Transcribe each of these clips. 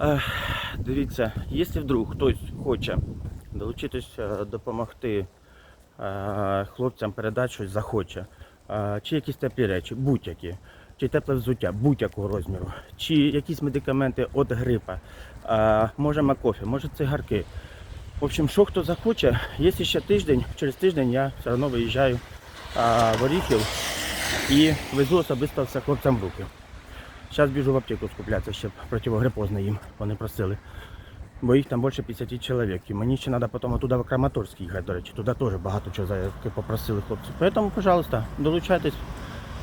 Е, Дивіться, якщо вдруг хтось хоче долучитися, допомогти е, хлопцям передати щось захоче, е, чи якісь теплі речі, будь-які, чи тепле взуття будь-якого розміру, чи якісь медикаменти від грипа, е, може макофі, може цигарки. В общем, що хто захоче, є ще тиждень, через тиждень я все одно виїжджаю е, в Оріхів і везу особисто все хлопцям в руки. Зараз біжу в аптеку скуплятися, щоб противогрипозне їм вони просили. Бо їх там більше 50 чоловік. І мені ще треба потім туди в Краматорськ їхати, до речі. Туди теж багато чого заявки попросили хлопці. Тому, пожалуйста, долучайтесь,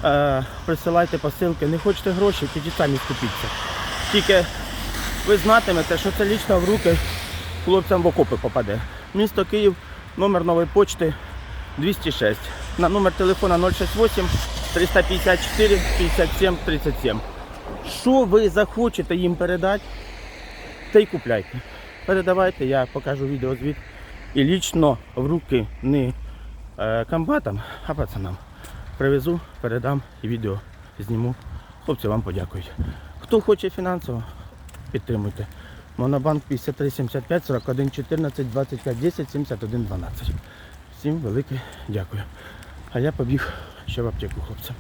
е, присилайте посилки. Не хочете гроші, тоді самі скупіться. Тільки ви знатимете, що це лічно в руки хлопцям в окопи попаде. Місто Київ, номер нової почти 206. На номер телефона 068 354 57 37. Що ви захочете їм передати, те й купляйте. Передавайте, я покажу відеозвіт. І лічно в руки не е, комбатам, а пацанам. Привезу, передам і відео зніму. Хлопці вам подякують. Хто хоче фінансово, підтримуйте. Монобанк 53 75 41 14 25 10 71 12. Всім велике дякую. А я побіг ще в аптеку хлопцям.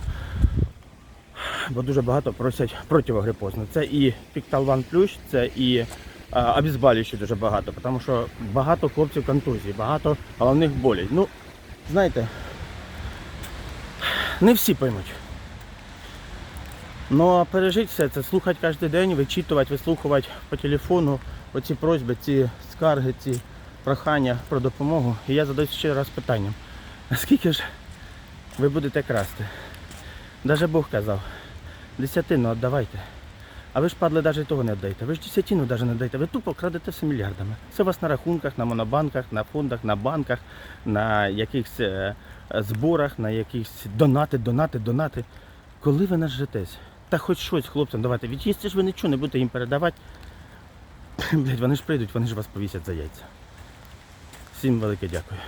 Бо дуже багато просять противогрипозне. Це і Пікталван Плющ, це і а, обезболюючі дуже багато, тому що багато хлопців контузій, багато головних болей. Ну, знаєте, не всі поймуть. Ну, пережити все це, слухати кожен день, вичитувати, вислухувати по телефону оці просьби, ці скарги, ці прохання про допомогу. І я задаюся ще раз питанням. Наскільки ж ви будете красти? Даже Бог казав, десятину віддавайте. А ви ж падли навіть того не віддаєте. Ви ж десятину навіть не даєте. Ви тупо крадете все мільярдами. Це у вас на рахунках, на монобанках, на фондах, на банках, на якихось е, зборах, на якихось донати, донати, донати. Коли ви нажретесь? Та хоч щось хлопцям давайте. Від їсти ж ви нічого не будете їм передавати. Блять, вони ж прийдуть, вони ж вас повісять за яйця. Всім велике дякую.